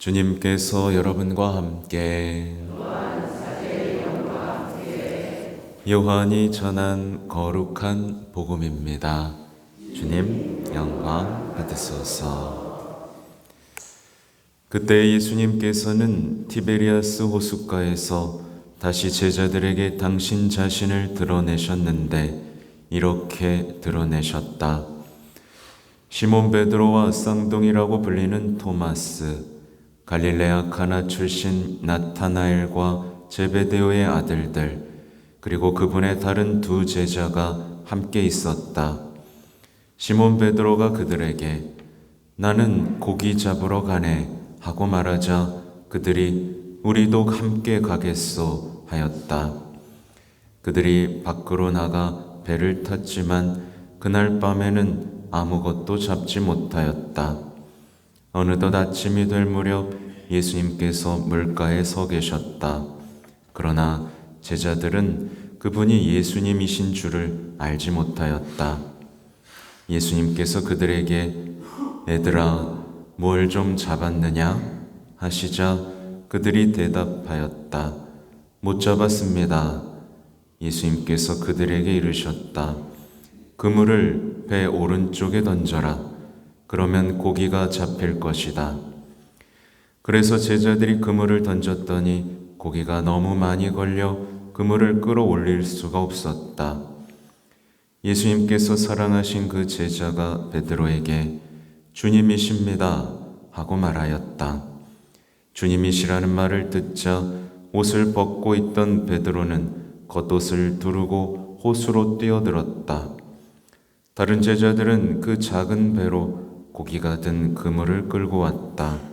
주님께서 여러분과 함께 요한이 전한 거룩한 복음입니다. 주님 영광 받으소서. 그때 예수님께서는 티베리아스 호숫가에서 다시 제자들에게 당신 자신을 드러내셨는데 이렇게 드러내셨다. 시몬 베드로와 쌍둥이라고 불리는 토마스, 갈릴레아 카나 출신 나타나엘과 제베데오의 아들들, 그리고 그분의 다른 두 제자가 함께 있었다. 시몬 베드로가 그들에게 나는 고기 잡으러 가네 하고 말하자 그들이 우리도 함께 가겠소 하였다. 그들이 밖으로 나가 배를 탔지만 그날 밤에는 아무것도 잡지 못하였다. 어느덧 아침이 될 무렵 예수님께서 물가에 서 계셨다. 그러나 제자들은 그분이 예수님이신 줄을 알지 못하였다. 예수님께서 그들에게 애들아 뭘 좀 잡았느냐 하시자 그들이 대답하였다. 못 잡았습니다. 예수님께서 그들에게 이르셨다. 그물을 배 오른쪽에 던져라. 그러면 고기가 잡힐 것이다. 그래서 제자들이 그물을 던졌더니 고기가 너무 많이 걸려 그물을 끌어올릴 수가 없었다. 예수님께서 사랑하신 그 제자가 베드로에게 주님이십니다 하고 말하였다. 주님이시라는 말을 듣자 옷을 벗고 있던 베드로는 겉옷을 두르고 호수로 뛰어들었다. 다른 제자들은 그 작은 배로 고기가 든 그물을 끌고 왔다.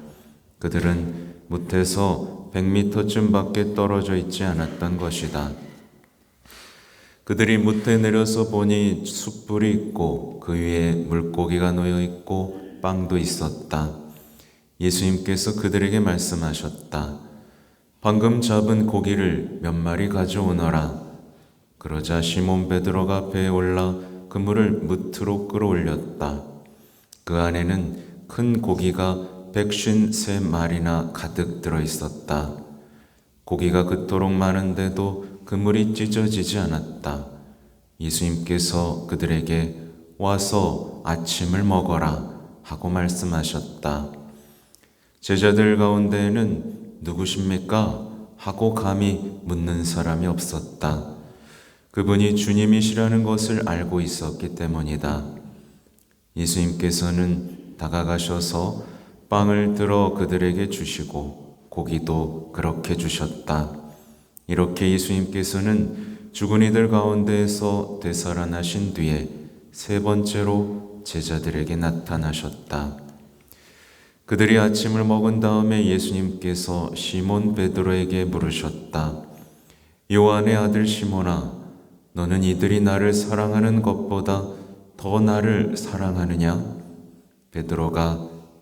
그들은 무태서 100미터쯤 밖에 떨어져 있지 않았던 것이다. 그들이 무태 내려서 보니 숯불이 있고 그 위에 물고기가 놓여 있고 빵도 있었다. 예수님께서 그들에게 말씀하셨다. 방금 잡은 고기를 몇 마리 가져오너라. 그러자 시몬 베드로가 배에 올라 그물을 무트로 끌어올렸다. 그 안에는 큰 고기가 백쉰 세 마리나 가득 들어 있었다. 고기가 그토록 많은데도 그물이 찢어지지 않았다. 예수님께서 그들에게 와서 아침을 먹어라 하고 말씀하셨다. 제자들 가운데에는 누구십니까? 하고 감히 묻는 사람이 없었다. 그분이 주님이시라는 것을 알고 있었기 때문이다. 예수님께서는 다가가셔서 빵을 들어 그들에게 주시고 고기도 그렇게 주셨다. 이렇게 예수님께서는 죽은 이들 가운데에서 되살아나신 뒤에 세 번째로 제자들에게 나타나셨다. 그들이 아침을 먹은 다음에 예수님께서 시몬 베드로에게 물으셨다. 요한의 아들 시몬아, 너는 이들이 나를 사랑하는 것보다 더 나를 사랑하느냐? 베드로가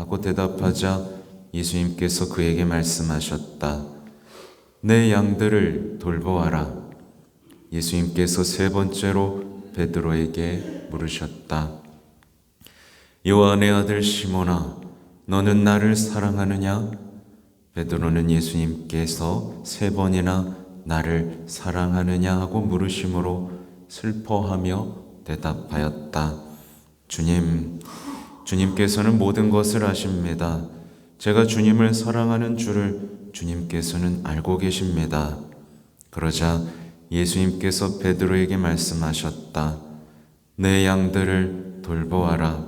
하고 대답하자 예수님께서 그에게 말씀하셨다. 내 양들을 돌보아라. 예수님께서 세 번째로 베드로에게 물으셨다. 요한의 아들 시몬아, 너는 나를 사랑하느냐? 베드로는 예수님께서 세 번이나 나를 사랑하느냐 하고 물으심으로 슬퍼하며 대답하였다. 주님, 주님께서는 모든 것을 아십니다. 제가 주님을 사랑하는 줄을 주님께서는 알고 계십니다. 그러자 예수님께서 베드로에게 말씀하셨다. 내 양들을 돌보아라.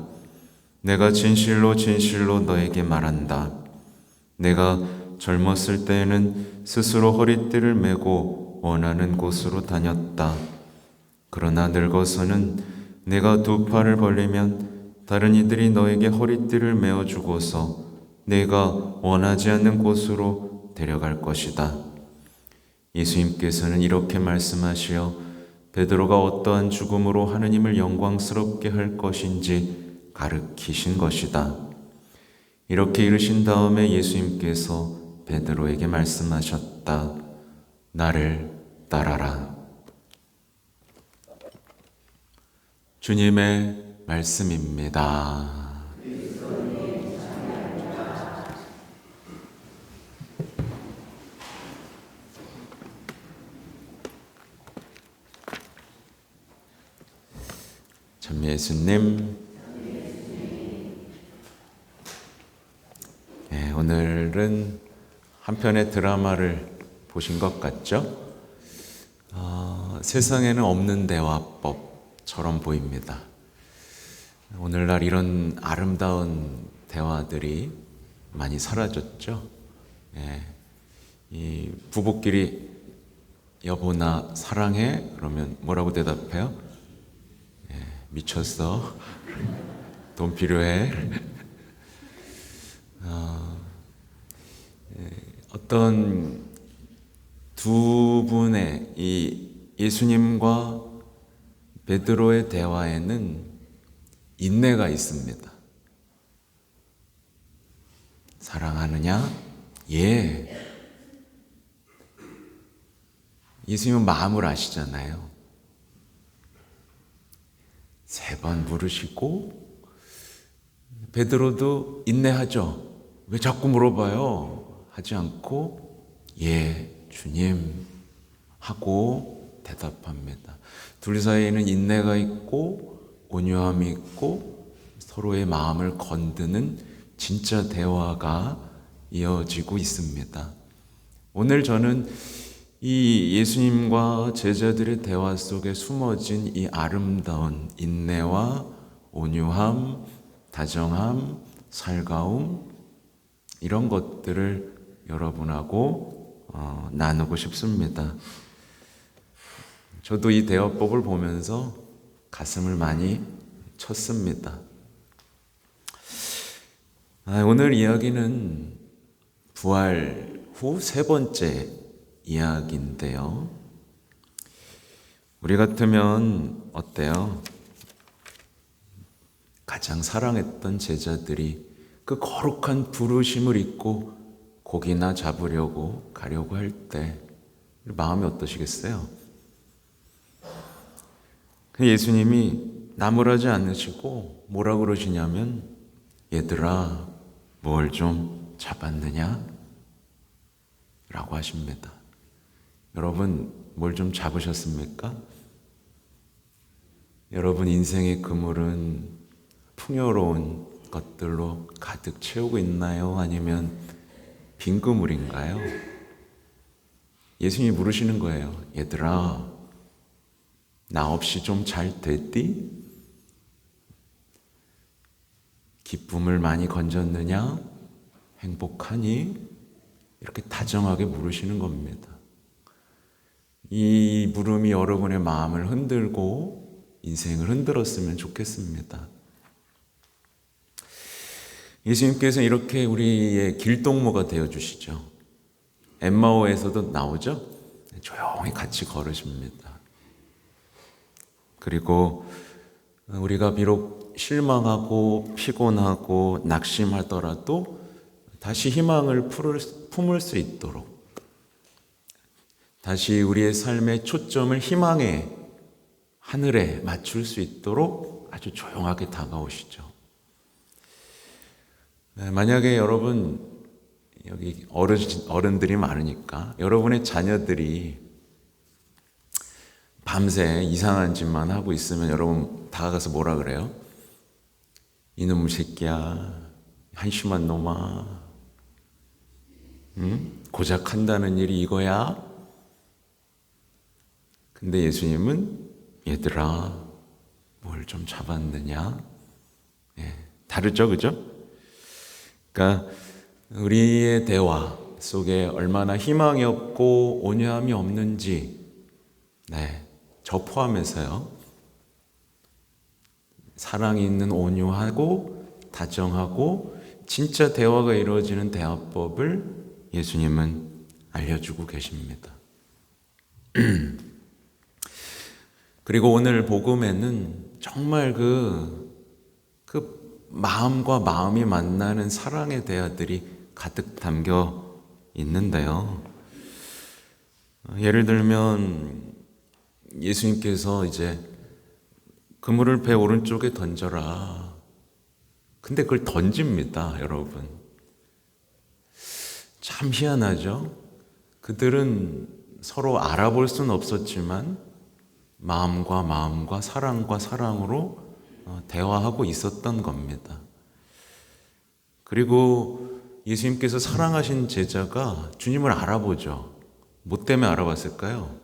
내가 진실로 진실로 너에게 말한다. 내가 젊었을 때에는 스스로 허리띠를 메고 원하는 곳으로 다녔다. 그러나 늙어서는 내가 두 팔을 벌리면 다른 이들이 너에게 허리띠를 메어주고서 내가 원하지 않는 곳으로 데려갈 것이다. 예수님께서는 이렇게 말씀하시어 베드로가 어떠한 죽음으로 하느님을 영광스럽게 할 것인지 가르치신 것이다. 이렇게 이르신 다음에 예수님께서 베드로에게 말씀하셨다. 나를 따라라. 주님의 말씀입니다. 참 예수님, 네, 오늘은 한 편의 드라마를 보신 것 같죠? 어, 세상에는 없는 대화법처럼 보입니다. 오늘날 이런 아름다운 대화들이 많이 사라졌죠. 예, 이 부부끼리 여보 나 사랑해 그러면 뭐라고 대답해요? 예, 미쳤어. 돈 필요해. 어, 예, 어떤 두 분의 이 예수님과 베드로의 대화에는 인내가 있습니다. 사랑하느냐? 예. 예수님은 마음을 아시잖아요. 세 번 물으시고 베드로도 인내하죠. 왜 자꾸 물어봐요? 하지 않고 예, 주님 하고 대답합니다. 둘 사이에는 인내가 있고 온유함이 있고 서로의 마음을 건드는 진짜 대화가 이어지고 있습니다. 오늘 저는 이 예수님과 제자들의 대화 속에 숨어진 이 아름다운 인내와 온유함, 다정함, 살가움 이런 것들을 여러분하고 어, 나누고 싶습니다. 저도 이 대화법을 보면서 가슴을 많이 쳤습니다. 아, 오늘 이야기는 부활 후 세 번째 이야기인데요. 우리 같으면 어때요? 가장 사랑했던 제자들이 그 거룩한 부르심을 잊고 고기나 잡으려고 가려고 할 때 마음이 어떠시겠어요? 그 예수님이 나무라지 않으시고 뭐라 그러시냐면 얘들아 뭘 좀 잡았느냐? 라고 하십니다. 여러분 뭘 좀 잡으셨습니까? 여러분 인생의 그물은 풍요로운 것들로 가득 채우고 있나요? 아니면 빈 그물인가요? 예수님이 물으시는 거예요. 얘들아, 나 없이 좀 잘 됐디? 기쁨을 많이 건졌느냐? 행복하니? 이렇게 다정하게 물으시는 겁니다. 이 물음이 여러분의 마음을 흔들고 인생을 흔들었으면 좋겠습니다. 예수님께서 이렇게 우리의 길동무가 되어 주시죠. 엠마오에서도 나오죠. 조용히 같이 걸으십니다. 그리고 우리가 비록 실망하고 피곤하고 낙심하더라도 다시 희망을 품을 수 있도록 다시 우리의 삶의 초점을 희망의 하늘에 맞출 수 있도록 아주 조용하게 다가오시죠. 네, 만약에 여러분 여기 어른, 어른들이 많으니까 여러분의 자녀들이 밤새 이상한 짓만 하고 있으면 여러분 다가가서 뭐라 그래요? 이놈 새끼야, 한심한 놈아, 응? 고작 한다는 일이 이거야? 근데 예수님은 얘들아, 뭘 좀 잡았느냐? 예, 다르죠, 그죠? 그러니까 우리의 대화 속에 얼마나 희망이 없고 온유함이 없는지, 네, 저 포함해서요. 사랑이 있는 온유하고 다정하고 진짜 대화가 이루어지는 대화법을 예수님은 알려주고 계십니다. 그리고 오늘 복음에는 정말 그, 그 마음과 마음이 만나는 사랑의 대화들이 가득 담겨 있는데요. 예를 들면 예수님께서 이제 그물을 배 오른쪽에 던져라. 근데 그걸 던집니다, 여러분. 참 희한하죠? 그들은 서로 알아볼 수는 없었지만 마음과 마음과 사랑과 사랑으로 어, 대화하고 있었던 겁니다. 그리고 예수님께서 사랑하신 제자가 주님을 알아보죠. 뭐 때문에 알아봤을까요?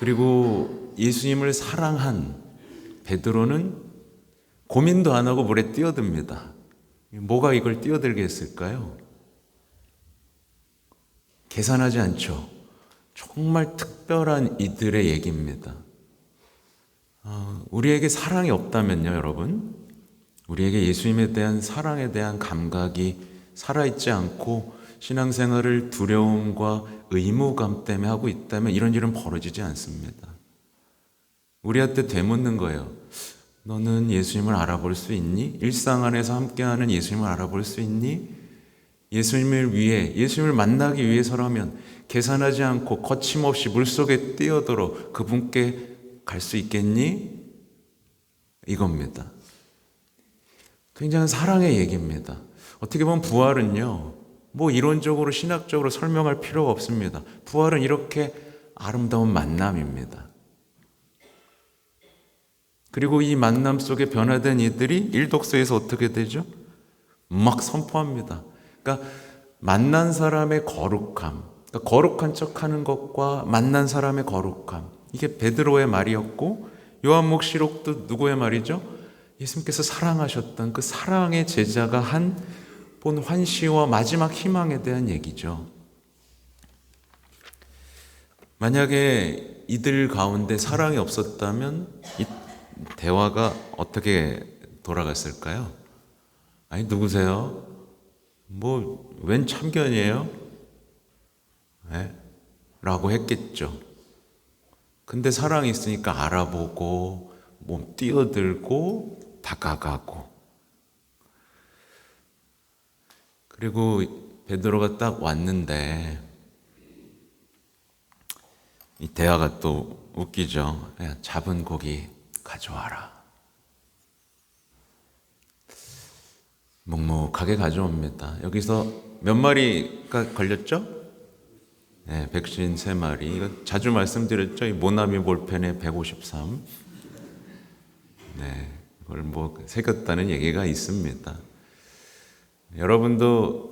그리고 예수님을 사랑한 베드로는 고민도 안 하고 물에 뛰어듭니다. 뭐가 이걸 뛰어들게 했을까요? 계산하지 않죠. 정말 특별한 이들의 얘기입니다. 어, 우리에게 사랑이 없다면요, 여러분. 우리에게 예수님에 대한 사랑에 대한 감각이 살아있지 않고 신앙생활을 두려움과 의무감 때문에 하고 있다면 이런 일은 벌어지지 않습니다. 우리한테 되묻는 거예요. 너는 예수님을 알아볼 수 있니? 일상 안에서 함께하는 예수님을 알아볼 수 있니? 예수님을 위해, 예수님을 만나기 위해서라면 계산하지 않고 거침없이 물속에 뛰어들어 그분께 갈 수 있겠니? 이겁니다. 굉장히 사랑의 얘기입니다. 어떻게 보면 부활은요, 뭐 이론적으로 신학적으로 설명할 필요가 없습니다. 부활은 이렇게 아름다운 만남입니다. 그리고 이 만남 속에 변화된 이들이 일독서에서 어떻게 되죠? 막 선포합니다. 그러니까 만난 사람의 거룩함, 그러니까 거룩한 척하는 것과 만난 사람의 거룩함 이게 베드로의 말이었고 요한목시록도 누구의 말이죠? 예수님께서 사랑하셨던 그 사랑의 제자가 한 본 환시와 마지막 희망에 대한 얘기죠. 만약에 이들 가운데 사랑이 없었다면 이 대화가 어떻게 돌아갔을까요? 아니 누구세요? 뭐 웬 참견이에요? 네? 라고 했겠죠. 근데 사랑이 있으니까 알아보고 몸 뛰어들고 다가가고 그리고 베드로가 딱 왔는데 이 대화가 또 웃기죠. 야, 잡은 고기 가져와라. 묵묵하게 가져옵니다. 여기서 몇 마리가 걸렸죠? 네, 백신 세 마리. 이거 자주 말씀드렸죠? 이 모나미 볼펜에 153. 네, 이걸 뭐 새겼다는 얘기가 있습니다. 여러분도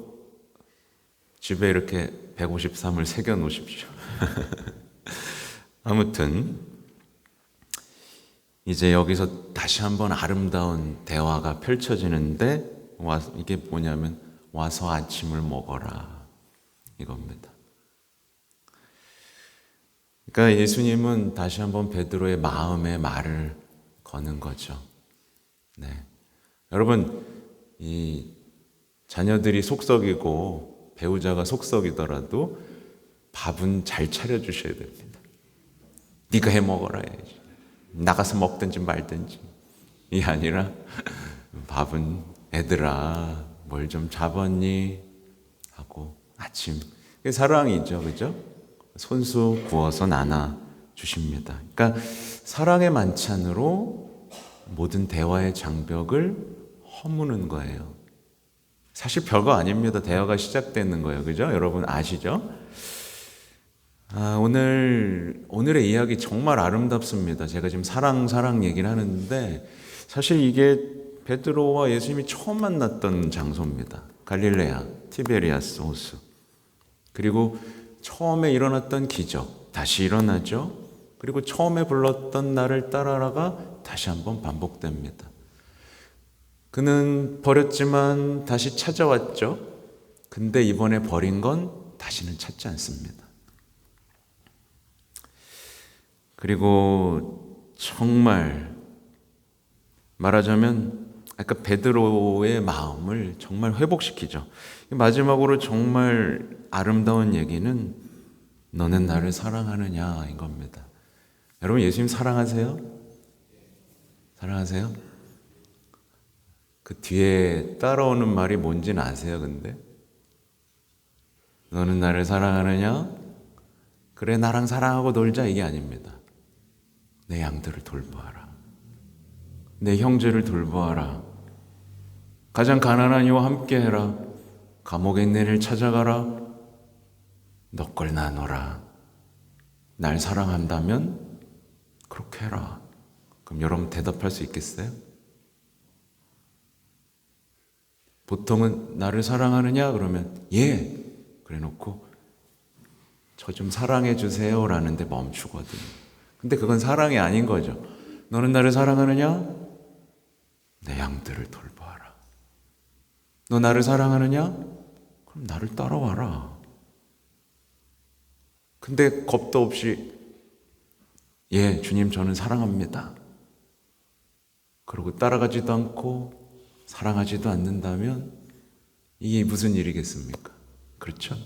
집에 이렇게 153을 새겨 놓으십시오. 아무튼 이제 여기서 다시 한번 아름다운 대화가 펼쳐지는데 이게 뭐냐면 와서 아침을 먹어라 이겁니다. 그러니까 예수님은 다시 한번 베드로의 마음의 말을 거는 거죠. 네. 여러분 이 자녀들이 속썩이고 배우자가 속썩이더라도 밥은 잘 차려 주셔야 됩니다. 네가 해 먹어라 해야지. 나가서 먹든지 말든지. 이 아니라 밥은 애들아 뭘 좀 잡았니? 하고 아침 사랑이죠, 그죠? 손수 구워서 나눠 주십니다. 그러니까 사랑의 만찬으로 모든 대화의 장벽을 허무는 거예요. 사실 별거 아닙니다. 대화가 시작되는 거예요. 그죠? 여러분 아시죠? 아, 오늘, 오늘의 이야기 정말 아름답습니다. 제가 지금 사랑, 사랑 얘기를 하는데, 사실 이게 베드로와 예수님이 처음 만났던 장소입니다. 갈릴레아, 티베리아스 호수. 그리고 처음에 일어났던 기적, 다시 일어나죠. 그리고 처음에 불렀던 나를 따라라가 다시 한번 반복됩니다. 그는 버렸지만 다시 찾아왔죠. 근데 이번에 버린 건 다시는 찾지 않습니다. 그리고 정말 말하자면 아까 베드로의 마음을 정말 회복시키죠. 마지막으로 정말 아름다운 얘기는 너는 나를 사랑하느냐인 겁니다. 여러분 예수님 사랑하세요? 사랑하세요? 그 뒤에 따라오는 말이 뭔지는 아세요, 근데? 너는 나를 사랑하느냐? 그래, 나랑 사랑하고 놀자, 이게 아닙니다. 내 양들을 돌보아라. 내 형제를 돌보아라. 가장 가난한 이와 함께 해라. 감옥에 있는 애를 찾아가라. 너걸 나눠라. 날 사랑한다면 그렇게 해라. 그럼 여러분 대답할 수 있겠어요? 보통은 나를 사랑하느냐? 그러면 예! 그래 놓고 저 좀 사랑해 주세요 라는데 멈추거든. 근데 그건 사랑이 아닌 거죠. 너는 나를 사랑하느냐? 내 양들을 돌봐라. 너 나를 사랑하느냐? 그럼 나를 따라와라. 근데 겁도 없이 예 주님 저는 사랑합니다. 그러고 따라가지도 않고 사랑하지도 않는다면 이게 무슨 일이겠습니까? 그렇죠?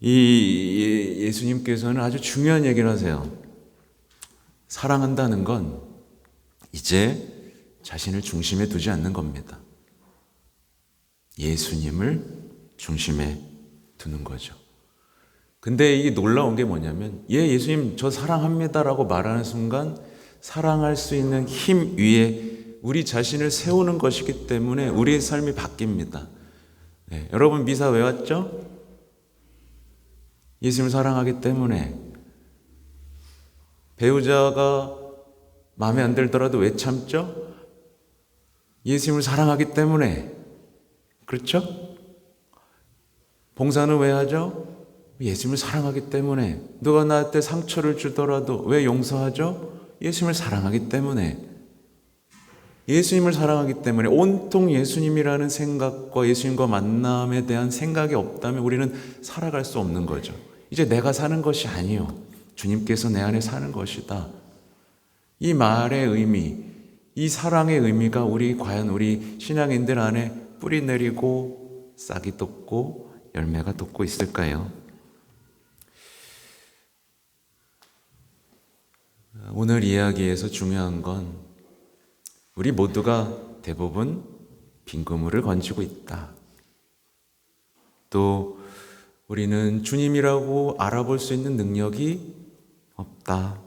이 예수님께서는 아주 중요한 얘기를 하세요. 사랑한다는 건 이제 자신을 중심에 두지 않는 겁니다. 예수님을 중심에 두는 거죠. 근데 이 놀라운 게 뭐냐면, 예, 예수님 저 사랑합니다라고 말하는 순간 사랑할 수 있는 힘 위에 우리 자신을 세우는 것이기 때문에 우리의 삶이 바뀝니다. 네, 여러분 미사 왜 왔죠? 예수님을 사랑하기 때문에 배우자가 마음에 안 들더라도 왜 참죠? 예수님을 사랑하기 때문에 그렇죠? 봉사는 왜 하죠? 예수님을 사랑하기 때문에 누가 나한테 상처를 주더라도 왜 용서하죠? 예수님을 사랑하기 때문에 예수님을 사랑하기 때문에 온통 예수님이라는 생각과 예수님과 만남에 대한 생각이 없다면 우리는 살아갈 수 없는 거죠. 이제 내가 사는 것이 아니요. 주님께서 내 안에 사는 것이다. 이 말의 의미, 이 사랑의 의미가 우리 과연 우리 신앙인들 안에 뿌리 내리고 싹이 돋고 열매가 돋고 있을까요? 오늘 이야기에서 중요한 건 우리 모두가 대부분 빈 그물을 건지고 있다. 또 우리는 주님이라고 알아볼 수 있는 능력이 없다.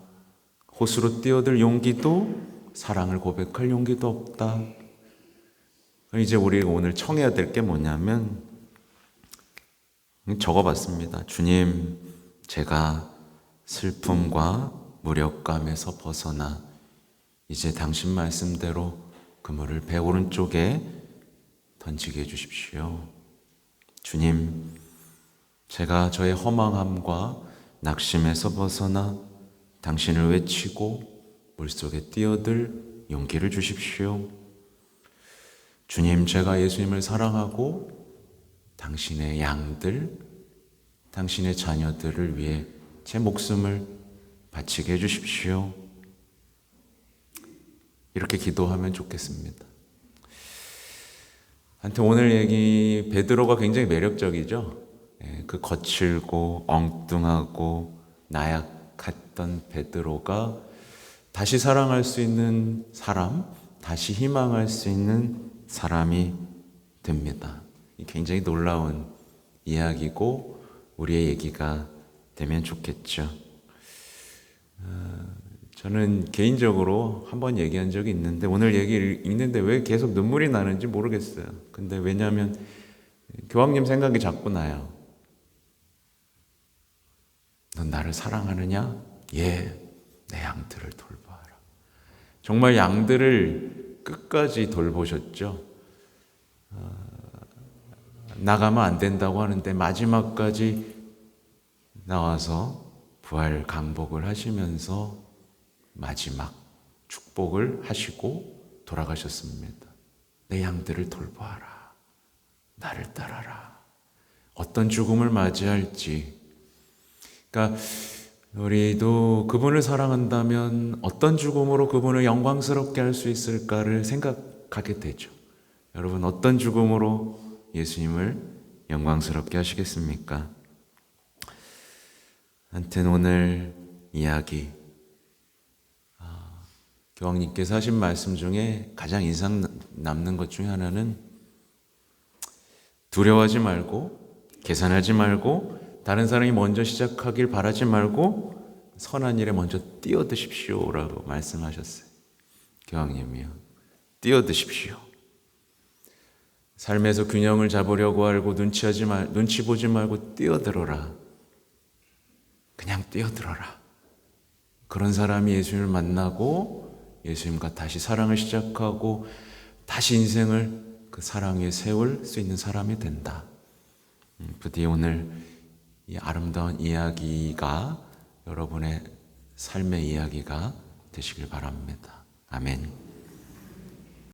호수로 뛰어들 용기도 사랑을 고백할 용기도 없다. 이제 우리가 오늘 청해야 될 게 뭐냐면 적어봤습니다. 주님, 제가 슬픔과 무력감에서 벗어나 이제 당신 말씀대로 그물을 배 오른쪽에 던지게 해주십시오. 주님, 제가 저의 허망함과 낙심에서 벗어나 당신을 외치고 물속에 뛰어들 용기를 주십시오. 주님, 제가 예수님을 사랑하고 당신의 양들, 당신의 자녀들을 위해 제 목숨을 바치게 해주십시오. 이렇게 기도하면 좋겠습니다. 한테 오늘 얘기 베드로가 굉장히 매력적이죠. 예, 그 거칠고 엉뚱하고 나약했던 베드로가 다시 사랑할 수 있는 사람, 다시 희망할 수 있는 사람이 됩니다. 굉장히 놀라운 이야기고 우리의 얘기가 되면 좋겠죠. 저는 개인적으로 한 번 얘기한 적이 있는데 오늘 얘기를 읽는데 왜 계속 눈물이 나는지 모르겠어요. 근데 왜냐하면 교황님 생각이 자꾸 나요. 넌 나를 사랑하느냐? 예, 내 양들을 돌봐라. 정말 양들을 끝까지 돌보셨죠. 어, 나가면 안 된다고 하는데 마지막까지 나와서 부활 강복을 하시면서 마지막 축복을 하시고 돌아가셨습니다. 내 양들을 돌보아라. 나를 따라라. 어떤 죽음을 맞이할지. 그러니까 우리도 그분을 사랑한다면 어떤 죽음으로 그분을 영광스럽게 할 수 있을까를 생각하게 되죠. 여러분, 어떤 죽음으로 예수님을 영광스럽게 하시겠습니까? 한텐 오늘 이야기, 아, 교황님께서 하신 말씀 중에 가장 인상 남는 것 중에 하나는 두려워하지 말고, 계산하지 말고, 다른 사람이 먼저 시작하길 바라지 말고, 선한 일에 먼저 뛰어드십시오라고 말씀하셨어요. 교황님이요. 뛰어드십시오. 삶에서 균형을 잡으려고 알고 눈치하지 말, 눈치 보지 말고 뛰어들어라. 그냥 뛰어들어라. 그런 사람이 예수님을 만나고 예수님과 다시 사랑을 시작하고 다시 인생을 그 사랑 위에 세울 수 있는 사람이 된다. 음, 부디 오늘 이 아름다운 이야기가 여러분의 삶의 이야기가 되시길 바랍니다. 아멘.